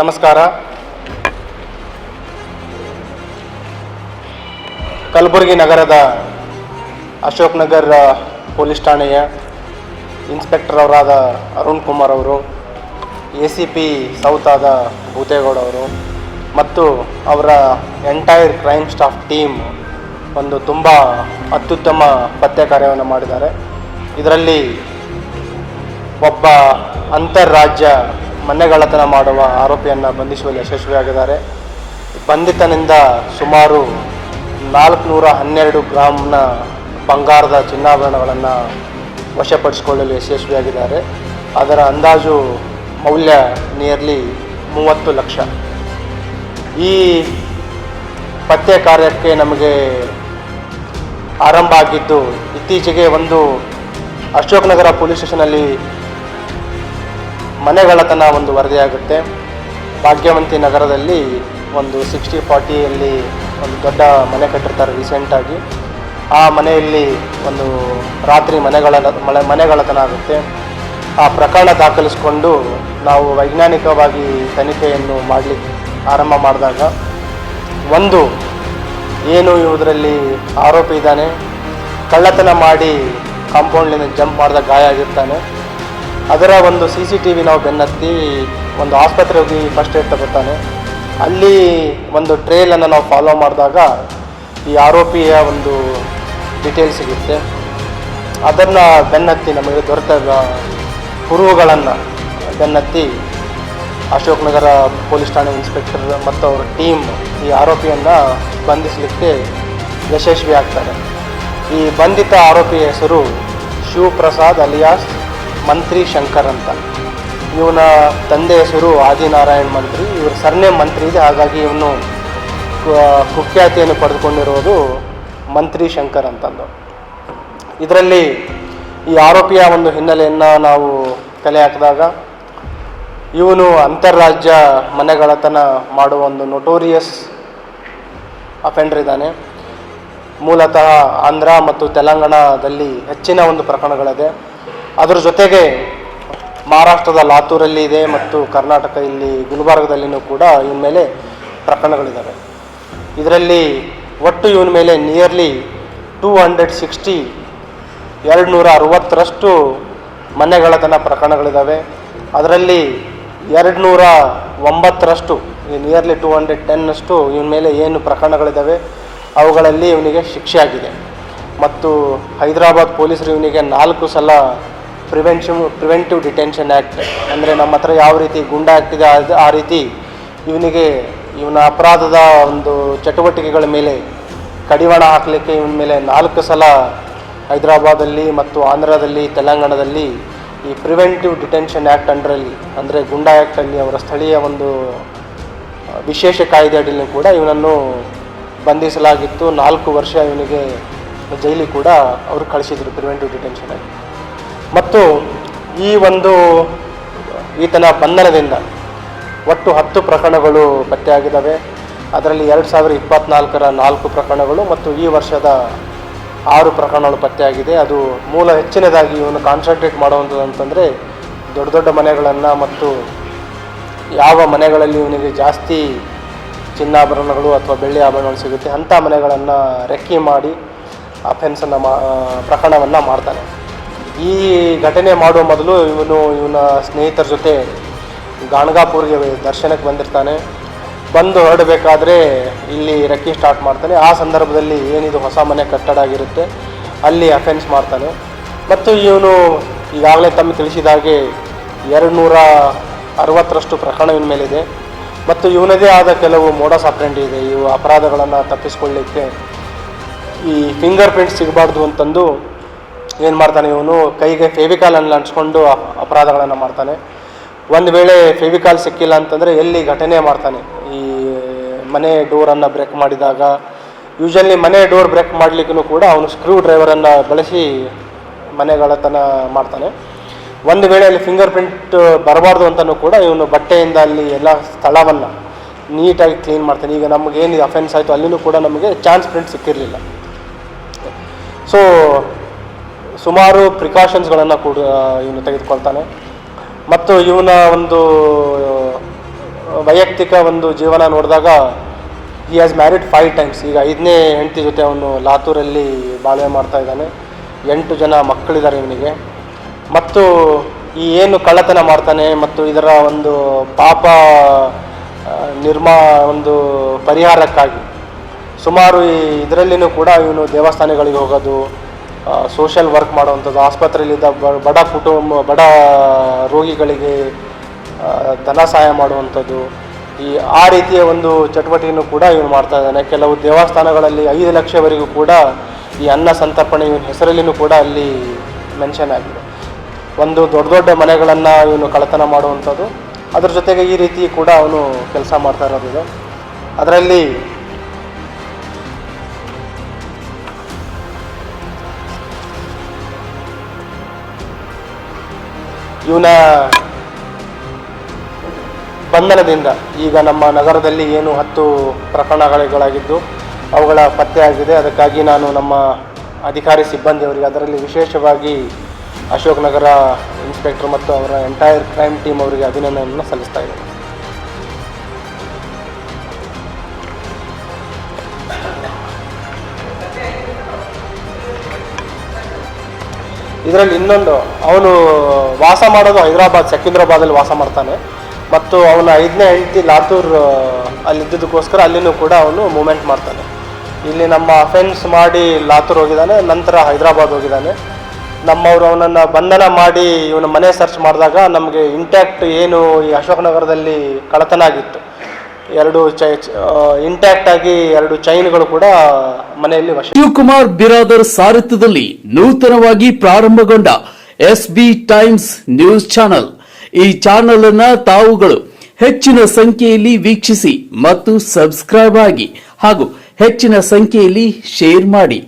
ನಮಸ್ಕಾರ. ಕಲಬುರಗಿ ನಗರದ ಅಶೋಕ್ ನಗರ್ ಪೊಲೀಸ್ ಠಾಣೆಯ ಇನ್ಸ್ಪೆಕ್ಟರ್ ಅವರಾದ ಅರುಣ್ ಕುಮಾರ್ ಅವರು, ಎ ಸಿ ಪಿ ಸೌತ್ ಆದ ಭೂತೇಗೌಡ ಅವರು ಮತ್ತು ಅವರ ಎಂಟೈರ್ ಕ್ರೈಮ್ ಸ್ಟಾಫ್ ಟೀಮ್ ಒಂದು ತುಂಬ ಅತ್ಯುತ್ತಮ ಪತ್ತೆ ಕಾರ್ಯವನ್ನು ಮಾಡಿದ್ದಾರೆ. ಇದರಲ್ಲಿ ಒಬ್ಬ ಅಂತಾರಾಜ್ಯ ಮನೆಗಳ್ಳತನ ಮಾಡುವ ಆರೋಪಿಯನ್ನು ಬಂಧಿಸುವಲ್ಲಿ ಯಶಸ್ವಿಯಾಗಿದ್ದಾರೆ. ಬಂಧಿತನಿಂದ ಸುಮಾರು ನಾಲ್ಕುನೂರ ಹನ್ನೆರಡು ಗ್ರಾಮ್ನ ಬಂಗಾರದ ಚಿನ್ನಾಭರಣಗಳನ್ನು ವಶಪಡಿಸಿಕೊಳ್ಳಲು ಯಶಸ್ವಿಯಾಗಿದ್ದಾರೆ. ಅದರ ಅಂದಾಜು ಮೌಲ್ಯ ನಿಯರ್ಲಿ ಮೂವತ್ತು ಲಕ್ಷ. ಈ ಪತ್ತೆ ಕಾರ್ಯಕ್ಕೆ ನಮಗೆ ಆರಂಭ ಆಗಿದ್ದು, ಇತ್ತೀಚೆಗೆ ಒಂದು ಅಶೋಕ್ ನಗರ ಪೊಲೀಸ್ ಸ್ಟೇಷನಲ್ಲಿ ಮನೆಗಳತನ ಒಂದು ವರದಿಯಾಗುತ್ತೆ. ಭಾಗ್ಯವಂತಿ ನಗರದಲ್ಲಿ ಒಂದು ಸಿಕ್ಸ್ಟಿ ಫಾರ್ಟಿಯಲ್ಲಿ ಒಂದು ದೊಡ್ಡ ಮನೆ ಕಟ್ಟಿರ್ತಾರೆ ರೀಸೆಂಟಾಗಿ ಆ ಮನೆಯಲ್ಲಿ ಒಂದು ರಾತ್ರಿ ಮನೆಗಳ ಮಳೆ ಮನೆಗಳತನ ಆಗುತ್ತೆ. ಆ ಪ್ರಕರಣ ದಾಖಲಿಸಿಕೊಂಡು ನಾವು ವೈಜ್ಞಾನಿಕವಾಗಿ ತನಿಖೆಯನ್ನು ಮಾಡಲಿಕ್ಕೆ ಆರಂಭ ಮಾಡಿದಾಗ ಒಂದು, ಏನು ಇವುದರಲ್ಲಿ ಆರೋಪಿ ಇದ್ದಾನೆ. ಕಳ್ಳತನ ಮಾಡಿ ಕಾಂಪೌಂಡ್ಲಿಂದ ಜಂಪ್ ಮಾಡಿದ ಗಾಯ ಆಗಿರ್ತಾನೆ. ಅದರ ಒಂದು ಸಿ ಸಿ ಟಿ ವಿ ನಾವು ಬೆನ್ನತ್ತಿ ಒಂದು ಆಸ್ಪತ್ರೆ ಹೋಗಿ ಫಸ್ಟ್ ಏಡ್ ತಗೋತಾನೆ. ಅಲ್ಲಿ ಒಂದು ಟ್ರೇಲನ್ನು ನಾವು ಫಾಲೋ ಮಾಡಿದಾಗ ಈ ಆರೋಪಿಯ ಒಂದು ಡೀಟೇಲ್ ಸಿಗುತ್ತೆ. ಅದನ್ನು ಬೆನ್ನತ್ತಿ ನಮಗೆ ದೊರೆತ ಕುರುಹುಗಳನ್ನು ಬೆನ್ನತ್ತಿ ಅಶೋಕ್ ನಗರ ಪೊಲೀಸ್ ಠಾಣೆ ಇನ್ಸ್ಪೆಕ್ಟರ್ ಮತ್ತು ಅವರ ಟೀಮ್ ಈ ಆರೋಪಿಯನ್ನು ಬಂಧಿಸಲಿಕ್ಕೆ ಯಶಸ್ವಿ ಆಗ್ತಾರೆ ಈ ಬಂಧಿತ ಆರೋಪಿಯ ಹೆಸರು ಶಿವಪ್ರಸಾದ್ ಅಲಿಯಾಸ್. ಮಂತ್ರಿ ಶಂಕರ್ ಅಂತ. ಇವನ ತಂದೆ ಹೆಸರು ಆದಿನಾರಾಯಣ್ ಮಂತ್ರಿ. ಇವ್ರ ಸರ್ನೇ ಮಂತ್ರಿ ಇದೆ. ಹಾಗಾಗಿ ಇವನು ಕುಖ್ಯಾತಿಯನ್ನು ಪಡೆದುಕೊಂಡಿರೋದು ಮಂತ್ರಿ ಶಂಕರ್ ಅಂತಂದು. ಇದರಲ್ಲಿ ಈ ಆರೋಪಿಯ ಒಂದು ಹಿನ್ನೆಲೆಯನ್ನು ನಾವು ಕಲೆ ಹಾಕಿದಾಗ, ಇವನು ಅಂತಾರಾಜ್ಯ ಮನೆಗಳತನ ಮಾಡುವ ಒಂದು ನೊಟೋರಿಯಸ್ ಅಫೆಂಡರ್ ಇದ್ದಾನೆ. ಮೂಲತಃ ಆಂಧ್ರ ಮತ್ತು ತೆಲಂಗಾಣದಲ್ಲಿ ಹೆಚ್ಚಿನ ಒಂದು ಪ್ರಕರಣಗಳಿದೆ. ಅದರ ಜೊತೆಗೆ ಮಹಾರಾಷ್ಟ್ರದ ಲಾತೂರಲ್ಲಿ ಇದೆ ಮತ್ತು ಕರ್ನಾಟಕ ಇಲ್ಲಿ ಗುಲ್ಬರ್ಗದಲ್ಲಿನೂ ಕೂಡ ಇವನ ಮೇಲೆ ಪ್ರಕರಣಗಳಿದ್ದಾವೆ ಇದರಲ್ಲಿ ಒಟ್ಟು ಇವನ ಮೇಲೆ ನಿಯರ್ಲಿ ಟೂ ಹಂಡ್ರೆಡ್ ಸಿಕ್ಸ್ಟಿ ಎರಡು ನೂರ ಅರವತ್ತರಷ್ಟು ಮನೆಗಳತನ ಪ್ರಕರಣಗಳಿದ್ದಾವೆ ಅದರಲ್ಲಿ ಎರಡು ನೂರ ಒಂಬತ್ತರಷ್ಟು ನಿಯರ್ಲಿ ಟೂ ಹಂಡ್ರೆಡ್ ಟೆನ್ನಷ್ಟು ಇವನ ಮೇಲೆ ಏನು ಪ್ರಕರಣಗಳಿದ್ದಾವೆ ಅವುಗಳಲ್ಲಿ ಇವನಿಗೆ ಶಿಕ್ಷೆ ಆಗಿದೆ ಮತ್ತು ಹೈದರಾಬಾದ್ ಪೊಲೀಸರು ಇವನಿಗೆ ನಾಲ್ಕು ಸಲ ಪ್ರಿವೆನ್ಷನ್ ಪ್ರಿವೆಂಟಿವ್ ಡಿಟೆನ್ಷನ್ ಆ್ಯಕ್ಟ್ ಅಂದರೆ ನಮ್ಮ ಹತ್ರ ಯಾವ ರೀತಿ ಗುಂಡ ಆ್ಯಕ್ಟ್ ಇದೆ ಅದು ಆ ರೀತಿ ಇವನಿಗೆ ಇವನ ಅಪರಾಧದ ಒಂದು ಚಟುವಟಿಕೆಗಳ ಮೇಲೆ ಕಡಿವಾಣ ಹಾಕಲಿಕ್ಕೆ ಇವನ ಮೇಲೆ ನಾಲ್ಕು ಸಲ ಹೈದರಾಬಾದಲ್ಲಿ ಮತ್ತು ಆಂಧ್ರದಲ್ಲಿ, ತೆಲಂಗಾಣದಲ್ಲಿ ಈ ಪ್ರಿವೆಂಟಿವ್ ಡಿಟೆನ್ಷನ್ ಆ್ಯಕ್ಟ್ ಅಂಡರಲ್ಲಿ ಅಂದರೆ ಗುಂಡಾ ಆ್ಯಕ್ಟಲ್ಲಿ ಅವರ ಸ್ಥಳೀಯ ಒಂದು ವಿಶೇಷ ಕಾಯ್ದೆ ಅಡಿಯಲ್ಲಿ ಕೂಡ ಇವನನ್ನು ಬಂಧಿಸಲಾಗಿತ್ತು. ನಾಲ್ಕು ವರ್ಷ ಇವನಿಗೆ ಜೈಲಿಗೆ ಕೂಡ ಅವರು ಕಳಿಸಿದರು ಪ್ರಿವೆಂಟಿವ್ ಡಿಟೆನ್ಷನ್ ಆಗಿ ಮತ್ತು ಈ ಒಂದು ಈತನ ಬಂಧನದಿಂದ ಒಟ್ಟು ಹತ್ತು ಪ್ರಕರಣಗಳು ಪತ್ತೆಯಾಗಿದ್ದಾವೆ. ಅದರಲ್ಲಿ ಎರಡು ಸಾವಿರದ ಇಪ್ಪತ್ನಾಲ್ಕರ ನಾಲ್ಕು ಪ್ರಕರಣಗಳು ಮತ್ತು ಈ ವರ್ಷದ ಆರು ಪ್ರಕರಣಗಳು ಪತ್ತೆಯಾಗಿದೆ. ಅದು ಮೂಲ ಹೆಚ್ಚಿನದಾಗಿ ಇವನು ಕಾನ್ಸಂಟ್ರೇಟ್ ಮಾಡುವಂಥದ್ದು ಅಂತಂದರೆ ದೊಡ್ಡ ದೊಡ್ಡ ಮನೆಗಳನ್ನು ಮತ್ತು ಯಾವ ಮನೆಗಳಲ್ಲಿ ಇವನಿಗೆ ಜಾಸ್ತಿ ಚಿನ್ನಾಭರಣಗಳು ಅಥವಾ ಬೆಳ್ಳಿ ಆಭರಣಗಳು ಸಿಗುತ್ತೆ ಅಂಥ ಮನೆಗಳನ್ನು ರೆಕ್ಕಿ ಮಾಡಿ ಅಫೆನ್ಸನ್ನು ಮಾ ಪ್ರಕರಣವನ್ನು ಮಾಡ್ತಾನೆ. ಈ ಘಟನೆ ಮಾಡುವ ಮೊದಲು ಇವನು ಇವನ ಸ್ನೇಹಿತರ ಜೊತೆ ಗಾಣಗಾಪುರ್ಗೆ ದರ್ಶನಕ್ಕೆ ಬಂದಿರ್ತಾನೆ. ಬಂದು ಹೊರಡಬೇಕಾದ್ರೆ ಇಲ್ಲಿ ರೆಕ್ಕಿ ಸ್ಟಾರ್ಟ್ ಮಾಡ್ತಾನೆ. ಆ ಸಂದರ್ಭದಲ್ಲಿ ಏನಿದು ಹೊಸ ಮನೆ ಕಟ್ಟಡ ಆಗಿರುತ್ತೆ, ಅಲ್ಲಿ ಅಫೆನ್ಸ್ ಮಾಡ್ತಾನೆ. ಮತ್ತು ಇವನು ಈಗಾಗಲೇ ತಮ್ಮ ತಿಳಿಸಿದ ಹಾಗೆ ಎರಡು ನೂರ ಅರವತ್ತರಷ್ಟು ಪ್ರಕರಣ ಇವನ ಮೇಲಿದೆ. ಮತ್ತು ಇವನದೇ ಆದ ಕೆಲವು ಮೋಡಸ್ ಅಪ್ರೆಂಡಿ ಇದೆ. ಇವು ಅಪರಾಧಗಳನ್ನು ತಪ್ಪಿಸ್ಕೊಳ್ಳಿಕ್ಕೆ ಈ ಫಿಂಗರ್ ಪ್ರಿಂಟ್ ಸಿಗಬಾರ್ದು ಅಂತಂದು ಏನು ಮಾಡ್ತಾನೆ ಇವನು? ಕೈಗೆ ಫೆವಿಕಾಲನ್ನು ಅಂಟಿಸ್ಕೊಂಡು ಅಪ್- ಅಪರಾಧಗಳನ್ನು ಮಾಡ್ತಾನೆ. ಒಂದು ವೇಳೆ ಫೆವಿಕಾಲ್ ಸಿಕ್ಕಿಲ್ಲ ಅಂತಂದರೆ ಎಲ್ಲಿ ಘಟನೆ ಮಾಡ್ತಾನೆ? ಈ ಮನೆ ಡೋರನ್ನು ಬ್ರೇಕ್ ಮಾಡಿದಾಗ. ಯೂಶಲಿ ಮನೆ ಡೋರ್ ಬ್ರೇಕ್ ಮಾಡಲಿಕ್ಕೂ ಕೂಡ ಅವನು ಸ್ಕ್ರೂ ಡ್ರೈವರನ್ನು ಬಳಸಿ ಮನೆಗಳತನ ಮಾಡ್ತಾನೆ. ಒಂದು ವೇಳೆ ಅಲ್ಲಿ ಫಿಂಗರ್ ಪ್ರಿಂಟ್ ಬರಬಾರ್ದು ಅಂತಲೂ ಕೂಡ ಇವನು ಬಟ್ಟೆಯಿಂದ ಅಲ್ಲಿ ಎಲ್ಲ ಸ್ಥಳವನ್ನು ನೀಟಾಗಿ ಕ್ಲೀನ್ ಮಾಡ್ತಾನೆ. ಈಗ ನಮಗೇನು ಅಫೆನ್ಸ್ ಆಯಿತು ಅಲ್ಲಿನೂ ಕೂಡ ನಮಗೆ ಚಾನ್ಸ್ ಪ್ರಿಂಟ್ ಸಿಕ್ಕಿರಲಿಲ್ಲ. ಸೊ ಸುಮಾರು ಪ್ರಿಕಾಷನ್ಸ್ಗಳನ್ನು ಕೂಡ ಇವನು ತೆಗೆದುಕೊಳ್ತಾನೆ. ಮತ್ತು ಇವನ ಒಂದು ವೈಯಕ್ತಿಕ ಒಂದು ಜೀವನ ನೋಡಿದಾಗ ಈ ಹ್ಯಾಸ್ ಮ್ಯಾರಿಡ್ ಫೈವ್ ಟೈಮ್ಸ್ ಈಗ ಐದನೇ ಹೆಂಡತಿ ಜೊತೆ ಅವನು ಲಾತೂರಲ್ಲಿ ಬಾಳ್ವೆ ಮಾಡ್ತಾ ಇದ್ದಾನೆ. ಎಂಟು ಜನ ಮಕ್ಕಳಿದ್ದಾರೆ ಇವನಿಗೆ. ಮತ್ತು ಈ ಏನು ಕಳ್ಳತನ ಮಾಡ್ತಾನೆ ಮತ್ತು ಇದರ ಒಂದು ಪಾಪ ನಿರ್ಮಾ, ಒಂದು ಪರಿಹಾರಕ್ಕಾಗಿ. ಸುಮಾರು ಈ ಇದರಲ್ಲಿನೂ ಕೂಡ ಇವನು ದೇವಸ್ಥಾನಗಳಿಗೆ ಹೋಗೋದು ಸೋಷಿಯಲ್ ವರ್ಕ್ ಮಾಡುವಂಥದ್ದು, ಆಸ್ಪತ್ರೆಯಲ್ಲಿದ್ದ ಬಡ ಕುಟುಂಬ, ಬಡ ರೋಗಿಗಳಿಗೆ ಧನ ಸಹಾಯ ಮಾಡುವಂಥದ್ದು, ಈ, ಆ ರೀತಿಯ ಒಂದು ಚಟುವಟಿಕೆಯನ್ನು ಕೂಡ ಇವನು ಮಾಡ್ತಾ ಇದ್ದಾನೆ. ಕೆಲವು ದೇವಸ್ಥಾನಗಳಲ್ಲಿ ಐದು ಲಕ್ಷವರೆಗೂ ಕೂಡ ಈ ಅನ್ನ ಸಂತರ್ಪಣೆ ಇವನ ಹೆಸರಲ್ಲಿನೂ ಕೂಡ ಅಲ್ಲಿ ಮೆನ್ಷನ್ ಆಗಿದೆ. ಒಂದು ದೊಡ್ಡ ದೊಡ್ಡ ಮನೆಗಳನ್ನು ಇವನು ಕಳತನ ಮಾಡುವಂಥದ್ದು. ಅದ್ರ ಜೊತೆಗೆ ಈ ರೀತಿ ಕೂಡ ಅವನು ಕೆಲಸ ಮಾಡ್ತಾ ಇರೋದಿದೆ. ಅದರಲ್ಲಿ ಇವನ ಬಂಧನದಿಂದ ಈಗ ನಮ್ಮ ನಗರದಲ್ಲಿ ಏನು ಹತ್ತು ಪ್ರಕರಣಗಳಾಗಿದ್ದು ಅವುಗಳ ಪತ್ತೆಯಾಗಿದೆ. ಅದಕ್ಕಾಗಿ ನಾನು ನಮ್ಮ ಅಧಿಕಾರಿ ಸಿಬ್ಬಂದಿಯವರಿಗೆ, ಅದರಲ್ಲಿ ವಿಶೇಷವಾಗಿ ಅಶೋಕ್ ನಗರ ಇನ್ಸ್ಪೆಕ್ಟರ್ ಮತ್ತು ಅವರ ಎಂಟೈರ್ ಕ್ರೈಮ್ ಟೀಮ್ ಅವರಿಗೆ ಅಭಿನಂದನೆಯನ್ನು ಸಲ್ಲಿಸ್ತಾ ಇದ್ದೇನೆ. ಇದರಲ್ಲಿ ಇನ್ನೊಂದು, ಅವನು ವಾಸ ಮಾಡೋದು ಹೈದರಾಬಾದ್ ಸೆಕಿಂದ್ರಾಬಾದಲ್ಲಿ ವಾಸ ಮಾಡ್ತಾನೆ. ಮತ್ತು ಅವನ ಐದನೇ ಹೆಂಡತಿ ಲಾತೂರ್ ಅಲ್ಲಿದ್ದಕ್ಕೋಸ್ಕರ ಅಲ್ಲಿನೂ ಕೂಡ ಅವನು ಮೂಮೆಂಟ್ ಮಾಡ್ತಾನೆ. ಇಲ್ಲಿ ನಮ್ಮ ಅಫೆನ್ಸ್ ಮಾಡಿ ಲಾತೂರ್ ಹೋಗಿದ್ದಾನೆ, ನಂತರ ಹೈದರಾಬಾದ್ ಹೋಗಿದ್ದಾನೆ. ನಮ್ಮವರು ಅವನನ್ನು ಬಂಧನ ಮಾಡಿ, ಇವನ ಮನೆ ಸರ್ಚ್ ಮಾಡಿದಾಗ ನಮಗೆ ಇಂಟ್ಯಾಕ್ಟ್ ಏನು ಈ ಅಶೋಕನಗರದಲ್ಲಿ ಕಳತನ ಆಗಿತ್ತು. ಎರಡು ಚೈ ಇಂಟ್ಯಾಕ್ಟ್ ಆಗಿ ಎರಡು ಚೈನ್ಗಳು ಕೂಡ ಮನೆಯಲ್ಲಿ ಶಿವಕುಮಾರ್ ಬಿರಾದರ್ ಸಾರಥ್ಯದಲ್ಲಿ ನೂತನವಾಗಿ ಪ್ರಾರಂಭಗೊಂಡ S B times news channel. ಈ ಚಾನೆಲ್ ಅನ್ನ ತಾವುಗಳು ಹೆಚ್ಚಿನ ಸಂಖ್ಯೆಯಲ್ಲಿ ವೀಕ್ಷಿಸಿ ಮತ್ತು ಸಬ್ಸ್ಕ್ರೈಬ್ ಆಗಿ ಹಾಗೂ ಹೆಚ್ಚಿನ ಸಂಖ್ಯೆಯಲ್ಲಿ ಶೇರ್ ಮಾಡಿ.